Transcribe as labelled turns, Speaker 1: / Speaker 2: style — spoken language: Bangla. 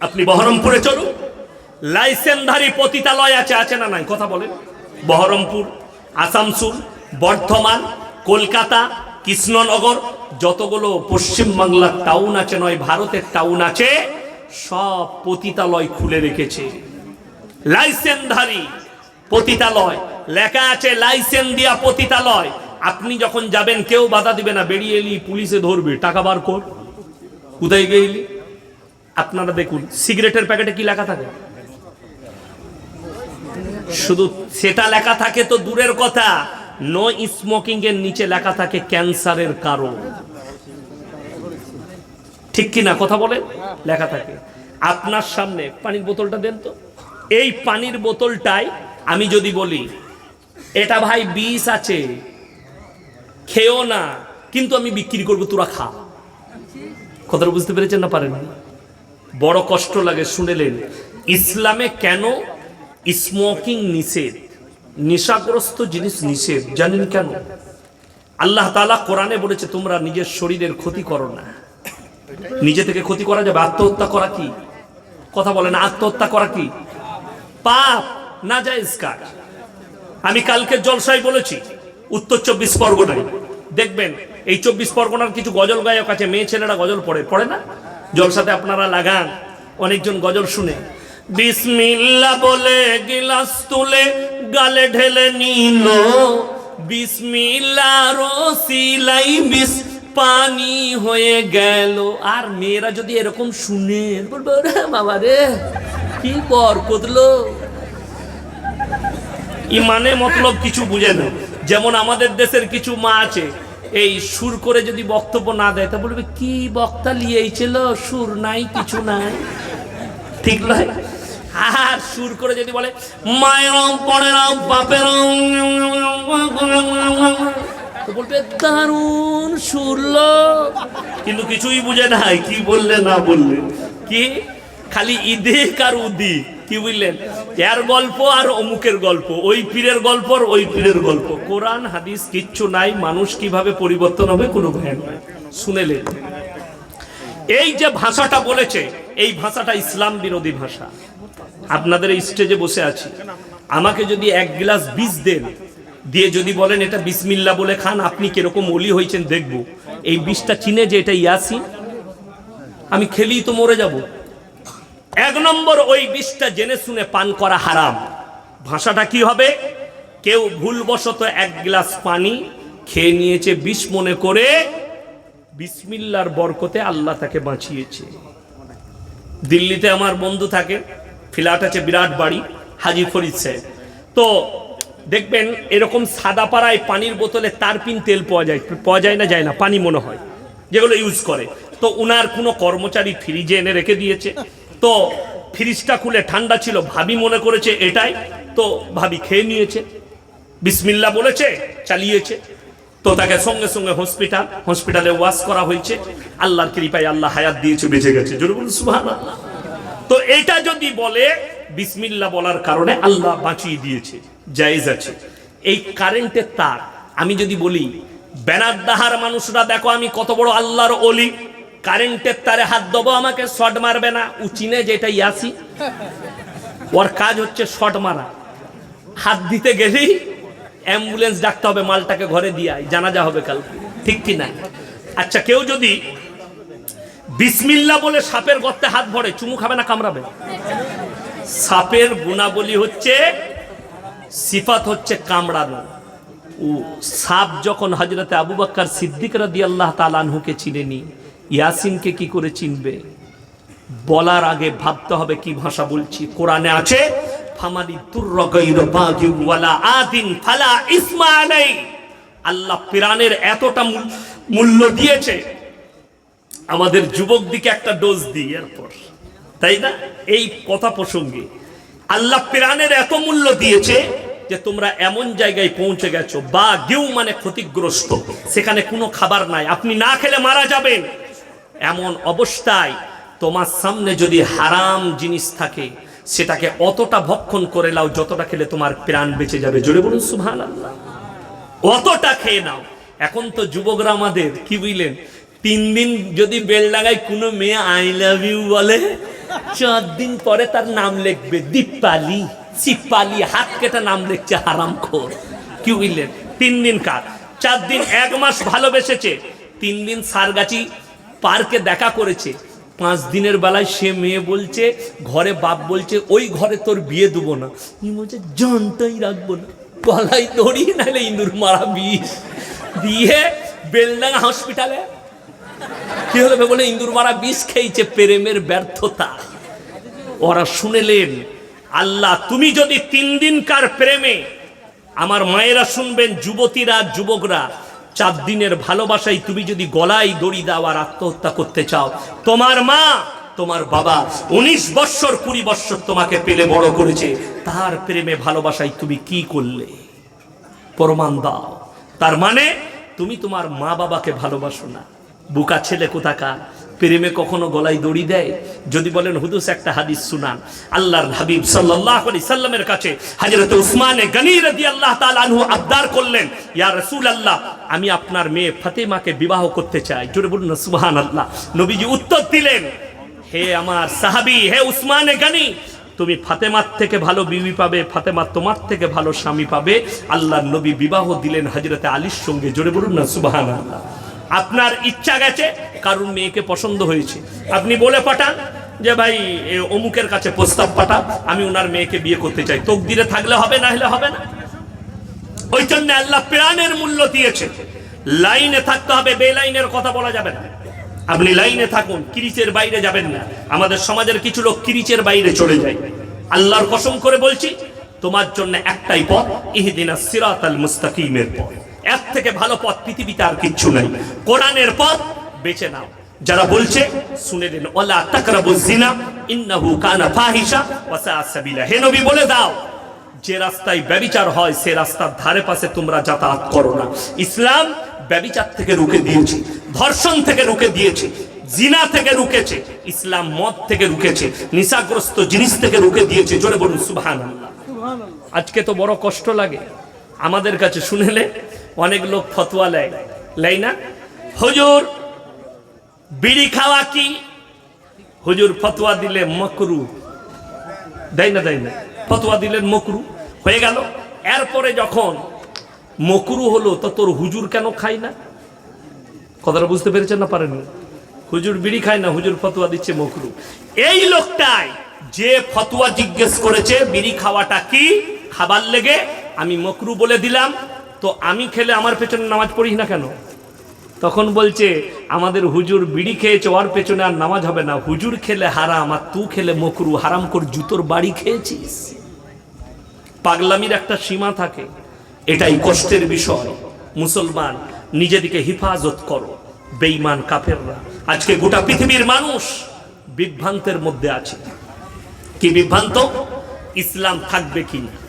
Speaker 1: আপনি বহরমপুরে চলুন। লাইসেন্সধারী পতিতালয় আছে আছে না নাই? কথা বলেন। বহরমপুর, আসামসোল, বর্ধমান, কলকাতা, কৃষ্ণনগর, যতগুলো পশ্চিমবাংলার টাউন আছে নয়, ভারতের টাউন আছে, সব পতিতালয় খুলে রেখেছে। লাইসেন্সধারী পতিতালয়, লেখা আছে লাইসেন্স দিয়া পতিতালয়। আপনি যখন যাবেন, কেউ বাধা দিবে না, বেরিয়ে এলি, পুলিশে ধরবে, টাকা বার কর। কোথায় গেলি? আপনারা দেখুন, সিগারেটের প্যাকেটে কি লেখা থাকে? শুধু সেটা লেখা থাকে তো দূরের কথা। নো স্মোকিং এর নিচে লেখা থাকে ক্যান্সারের কারণ। ঠিক কি না? কথা বলেন? লেখা থাকে। আপনার সামনে পানির বোতলটা দেন তো। এই পানির বোতলটাই আমি যদি বলি, এটা ভাই বিষ আছে, খেও না, কিন্তু আমি বিক্রি করব, তোরা খা। কথাটা বুঝতে পেরেছেন না পারেন বড় কষ্ট লাগে শুনেলেন, ইসলামে কেন স্মোকিং নিষেধ? নেশাগ্রস্ত জিনিস নিষেধ, জানেন কেন? আল্লাহ তালা কোরআনে বলেছে, তোমরা নিজের শরীরের ক্ষতি করো না। নিজে থেকে ক্ষতি করা যাবে, আত্মহত্যা করা কি? কথা বলেন, আত্মহত্যা করা কি? পাপ না যায় কাজ। আমি কালকে জলসায় বলেছি, উত্তর চব্বিশ পরগনায়। দেখবেন, এই চব্বিশ পরগনার কিছু গজল গায়ক আছে, মেয়ে ছেলেরা গজল পড়ে পড়ে না? জলসাতে আপনারা লাগান। অনেকজন গজল শুনে। বিসমিল্লা বলে গিলাস তুলে গালে ঢেলে নিল। বিসমিল্লা রসিলাই বিস পানি হয়ে গেল। আর মেয়েরা যদি এরকম শুনে, বলব বাবা রে, কি বর কদলো? ইমানে মতলব কিছু বুঝে না যেমন আমাদের দেশের কিছু মা আছে এই সুর করে যদি বক্তব্য না দেয়, তা বলবে, কি বক্তা লিয়েছিল? সুর নাই, কিছু নাই। ঠিক নয়? আর সুর করে যদি বলে মায়েরাও পড়েরাও বাপেরাও তো বলবে, দারুণ সুরলো কিন্তু কিছুই বুঝে নাই, কি বললে, না বললে। কি? খালি ইদিক আর উদিক। কি বুঝলেন? এর গল্প আর অমুকের গল্প, ওই পীরের গল্প আর ওই পীরের গল্প। কোরআন, হাদিস কিচ্ছু নাই, মানুষ কীভাবে পরিবর্তন হবে কোনো ভ্যান নাই। শুনেলেন এই যে ভাষাটা বলেছে, এই ভাষাটা ইসলাম বিরোধী ভাষা। আপনাদের এই স্টেজে বসে আছি। আমাকে যদি এক গ্লাস বীজ দেন, দিয়ে যদি বলেন এটা বিসমিল্লা বলে খান, আপনি কীরকম অলি হয়েছেন দেখব। এই বিষটা চিনে যে এটা ইয়াসি আমি খেলেই তো মরে যাব। এক নম্বর ওই বিষটা জেনে শুনে পান করা হারাম। ভাষাটা কি হবে? কেউ ভুলবশত এক গ্লাস পানি খেয়ে নিয়েছে, বিষ মনে করে বিসমিল্লার বরকতে আল্লাহ তাকে বাঁচিয়েছে। দিল্লিতে আমার বন্ধু থাকে, ফ্ল্যাট আছে, বিরাট বাড়ি, হাজি ফরিদ সাহেব। তো দেখবেন এরকম সাদা পাড়ায় পানির বোতলে তারপিন তেল পাওয়া যায় পাওয়া যায় না যায় না, পানি মনে হয়, যেগুলো ইউজ করে। তো উনার কোনো কর্মচারী ফ্রিজে এনে রেখে দিয়েছে তো ফ্রিজটা খুলে ঠান্ডা ছিল, ভাবি মনে করেছে এটাই। তো ভাবি খেয়ে নিয়েছে। বিসমিল্লা বলেছে, চালিয়েছে। তো তাকে সঙ্গে সঙ্গে হসপিটাল, হসপিটালে ওয়াশ করা হয়েছে। আল্লাহর কৃপায় আল্লাহ হায়াত দিয়েছে, বেঁচে গেছে। তো এটা যদি বলে, বিসমিল্লা বলার কারণে আল্লাহ বাঁচিয়ে দিয়েছে, জায়েজ আছে। এই কারেন্টের তার, আমি যদি বলি, ব্যানার দাহার মানুষরা, দেখো আমি কত বড় আল্লাহর অলি। কারেন্টের তারে হাত দেবো আমাকে শট মারবে না। উচিনে যেটা ইয়াসি ওর কাজ হচ্ছে শট মারা। হাত দিতে গেলেই অ্যাম্বুলেন্স ডাকতে হবে মালটাকে ঘরে দিয়ে আয়, জানাজা হবে কাল ঠিক কি না? আচ্ছা কেউ যদি বিসমিল্লা বলে সাপের গর্তে হাত ভরে চুমু খাবে না কামড়াবে? সাপের গুণাবলী হচ্ছে সিফাত হচ্ছে কামড়ানো। ও সাপ যখন হজরতে আবু বাক্কার সিদ্দিক রাদি আল্লাহ তালানহুকে চিনেনি ইয়াসিনকে কি করে চিনবে? বলার আগে ভাবতে হবে কি ভাষা বলছি। কোরআনে আছে ফালা ইসমা আল্লাহ পিরানের এতটা মূল্য দিয়েছে। আমাদের যুবক দিকে একটা ডোজ দিই এরপর। তাই না? এই কথা প্রসঙ্গে। আল্লাহ প্রাণের এত মূল্য দিয়েছে যে তোমরা এমন জায়গায় পৌঁছে গেছো বা গেউ মানে ক্ষতিগ্রস্ত। সেখানে কোনো খাবার নাই। আপনি না খেলে মারা যাবেন। এমন অবস্থায় তোমার সামনে যদি হারাম জিনিস থাকে, সেটাকে অতটা ভক্ষণ করে নাও যতটা খেলে তোমার প্রাণ বেঁচে যাবে। জোরে বলুন সুভান আল্লাহ অতটা খেয়ে নাও। এখন তো যুবকরা আমাদের, কি বুঝলেন? তিন দিন যদি বেল লাগায় কোনো মেয়ে, আই লাভ ইউ বলে, চার দিন পরে তার নাম লিখবে, দীপালি, চিপালি, হাত কেটে নাম লিখছে, হারাম খোর। কি বুঝলেন? তিন দিন কার? চার দিন, এক মাস ভালোবেসেছে। তিন দিন সারগাছি পার্কে দেখা করেছে। পাঁচ দিনের বেলায় সে মেয়ে বলছে, ঘরে বাপ বলছে, ওই ঘরে তোর বিয়ে দেবো না। বলছে জানটাই রাখব না। গলায় দড়ি, নাহলে ইঁদুর মারা বিষ দিয়ে বেলডাঙ্গা হসপিটালে কি হলো বলে ইন্দুর মারা বিষ খেয়েছে প্রেমের ব্যর্থতা। ওরা শুনেলেন, আল্লাহ, তুমি যদি তিন দিনকার প্রেমে আমার মায়েরা শুনবেন, যুবতীরা, যুবকরা চার দিনের ভালোবাসায় তুমি যদি গলায় দড়ি দাও আর আত্মহত্যা করতে চাও, তোমার মা, তোমার বাবা উনিশ বৎসর, কুড়ি বৎসর তোমাকে পেলে বড় করেছে। তার প্রেমে ভালোবাসায় তুমি কি করলে? প্রমাণ দাও। তার মানে তুমি তোমার মা বাবাকে ভালোবাসো না। বুকা ছেলে কোথাকা প্রেমে কখনো গলায় দড়ি দেয়? যদি বলেন, হুদুস, একটা হাদিস শুনান। আল্লাহর হাবিব সাল্লাল্লাহু আলাইহি সাল্লামের কাছে হযরত উসমানে গনি রাদিয়াল্লাহু তাআলা আনহু আবদার করলেন, ইয়া রাসূলুল্লাহ, আমি আপনার মেয়ে ফাতেমাকে বিবাহ করতে চাই। জোরে বলুন না সুবহানাল্লাহ। নবীজি উত্তর দিলেন, হে আমার সাহাবী, হে উসমানে গনি, তুমি ফাতেমার থেকে ভালো বিবি পাবে, ফাতেমা তোমার থেকে ভালো স্বামী পাবে। আল্লাহর নবী বিবাহ দিলেন হজরতে আলীর সঙ্গে। জোরে বলুন না সুবাহান আপনার ইচ্ছা গেছে কারণ মেয়েকে পছন্দ হয়েছে। আপনি বলে পাঠান যে, ভাই অমুকের কাছে প্রস্তাব পাঠান আমি ওনার মেয়েকে বিয়ে করতে চাই। তকদিরে থাকলে হবে না, হলে হবে না। ওই জন্য আল্লাহ প্রাণের মূল্য দিয়েছে। লাইনে থাকতে হবে, বেলাইনের কথা বলা যাবে না। আপনি লাইনে থাকুন, কিরিচের বাইরে যাবেন না। আমাদের সমাজের কিছু লোক কিরিচের বাইরে চলে যায়। আল্লাহর কসম করে বলছি, তোমার জন্য একটাই পথ, ইহদিনা সিরাত আল মুস্তাকিমের পথ। এর থেকে ভালো পথ পৃথিবীতে আর কিচ্ছু নাই। কোরআনের পথ বেছে নাও। যারা বলছে শুনে নিন। ওলা তাকরাবু জিনা ইন্নাহু কানা ফাহিশা ওয়া সাআ সাবিলা। হে নবী বলে দাও যে রাস্তায় ব্যবিচার হয় সে রাস্তার ধারে পাশে তোমরা যাতায়াত করো না। ইসলাম ব্যবিচার থেকে রুখে দিয়েছে ধর্ষণ থেকে রুখে দিয়েছে জিনা থেকে রুখেছে ইসলাম মদ থেকে রুকেছে নিশাগ্রস্ত জিনিস থেকে রুখে দিয়েছে। জোরে বলুন সুবহান আজকে তো বড় কষ্ট লাগে। আমাদের কাছে শুনেলে অনেক লোক ফতোয়া লেয়। লেয় না? হুজুর বিড়ি খাওয়া কি? হুজুর ফতোয়া দিলে মকরু। দেয় না দেয় না। ফতোয়া দিলেন মকরু। হয়ে গেল। এরপরে যখন মকরু হলো, তো তোর হুজুর কেন খাই না? কথাটা বুঝতে পেরেছেন না পারেন হুজুর বিড়ি খায় না, হুজুর ফতোয়া দিচ্ছে মকরু। এই লোকটাই যে ফতোয়া জিজ্ঞেস করেছে, বিড়ি খাওয়াটা কি? খাবার লেগে আমি মকরু বলে দিলাম। তো আমি খেলে আমার পেছনে নামাজ পড়িস না কেন? তখন বলছে, আমাদের হুজুর বিড়ি খেয়েছে, ওর পেছনে আর নামাজ হবে না। হুজুর খেলে হারাম, আর তু খেলে মকরু। হারাম কর, জুতোর বাড়ি খেয়েছিস? পাগলামির একটা সীমা থাকে। এটাই কষ্টের বিষয়। মুসলমান, নিজেদিকে হিফাজত করো। বেঈমান কাফেররা। আজকে গোটা পৃথিবীর মানুষ বিভ্রান্তের মধ্যে আছে। কি বিভ্রান্ত? ইসলাম থাকবে কি না?